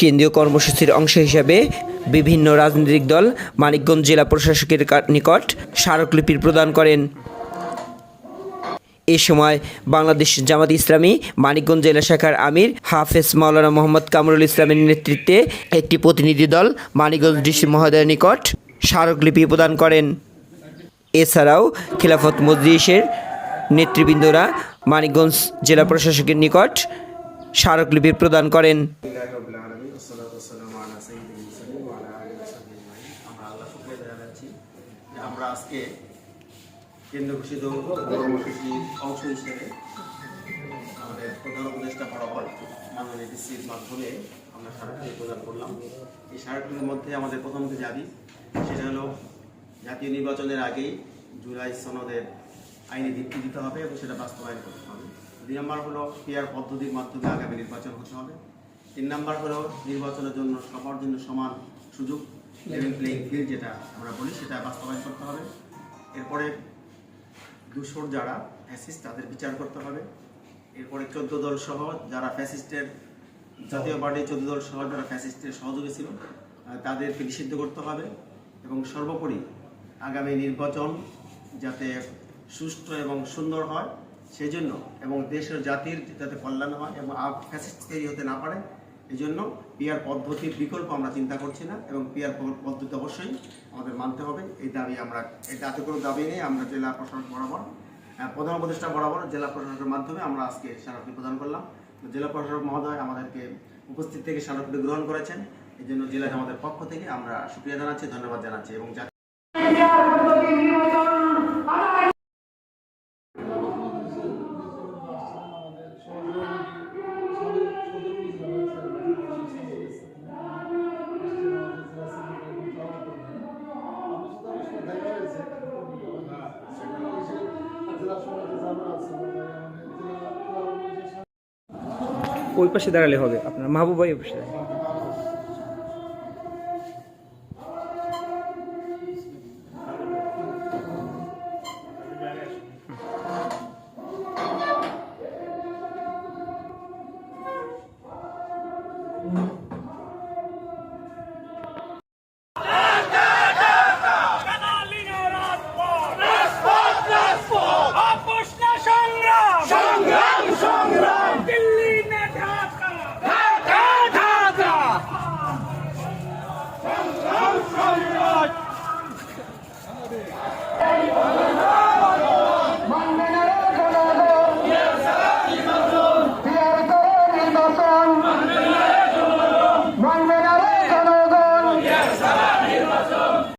কেন্দ্রীয় কর্মসূচির অংশ হিসাবে বিভিন্ন রাজনৈতিক দল মানিকগঞ্জ জেলা প্রশাসকের নিকট স্মারকলিপি প্রদান করেন। এ সময় বাংলাদেশ জামাত ইসলামী মানিকগঞ্জ জেলা শাখার আমির হাফেজ মাওলানা মোহাম্মদ কামরুল ইসলামের নেতৃত্বে একটি প্রতিনিধি দল মানিকগঞ্জ ডিসি মহোদয়ের নিকট স্মারকলিপি প্রদান করেন। এছাড়াও খিলাফত মজলিসের নেতৃবৃন্দরা মানিকগঞ্জ জেলা প্রশাসকের নিকট স্মারকলিপি প্রদান করেন। জানাচ্ছি যে আমরা আজকে কেন্দ্র ঘোষিত কর্মসূচির অংশ হিসেবে আমাদের প্রধান উপদেষ্টা বরাবর মাননীয় ডিসির মাধ্যমে আমরা স্মারকলিপি প্রদান করলাম। এই স্মারকলিপির মধ্যে আমাদের প্রথম যে দাবি সেটা হলো জাতীয় নির্বাচনের আগেই জুলাই সনদের আইনি ভিত্তি দিতে হবে এবং সেটা বাস্তবায়ন করতে হবে। দুই নম্বর হলো পিয়ার পদ্ধতির মাধ্যমে আগামী নির্বাচন হতে হবে। তিন নম্বর হলো নির্বাচনের জন্য সবার জন্য সমান সুযোগ লেভেল প্লেইং ফিল্ড যেটা আমরা বলি, সেটা বাস্তবায়ন করতে হবে। এরপরে দুশোর যারা ফ্যাসিস্ট তাদের বিচার করতে হবে। এরপরে চোদ্দ দল সহ যারা ফ্যাসিস্টের জাতীয় পার্টি চোদ্দ দল সহ যারা ফ্যাসিস্টের সহযোগী ছিল তাদেরকে নিষিদ্ধ করতে হবে এবং সর্বোপরি আগামী নির্বাচন যাতে সুষ্ঠু এবং সুন্দর হয় সেই জন্য এবং দেশের জাতির যাতে কল্যাণ হয় এবং ফ্যাসিস্ট তৈরি হতে না পারে এই জন্য পিয়ার পদ্ধতির বিকল্প আমরা চিন্তা করছি না এবং পিয়ার পদ্ধতি অবশ্যই আমাদের মানতে হবে। এই দাবি আমরা এই তাতে কোনো দাবি নেই, আমরা জেলা প্রশাসক বরাবর প্রধান উপদেষ্টা বরাবর জেলা প্রশাসকের মাধ্যমে আমরা আজকে স্মারকটি প্রদান করলাম। জেলা প্রশাসক মহোদয় আমাদেরকে উপস্থিত থেকে স্মারকটি গ্রহণ করেছেন। এই জন্য জেলা আমাদের পক্ষ থেকে আমরা সুক্রিয়া জানাচ্ছি, ধন্যবাদ জানাচ্ছি এবং ওই পাশে দাঁড়ালে হবে আপনার মাহবুব ভাই ওই পাশে দাঁড়ালে।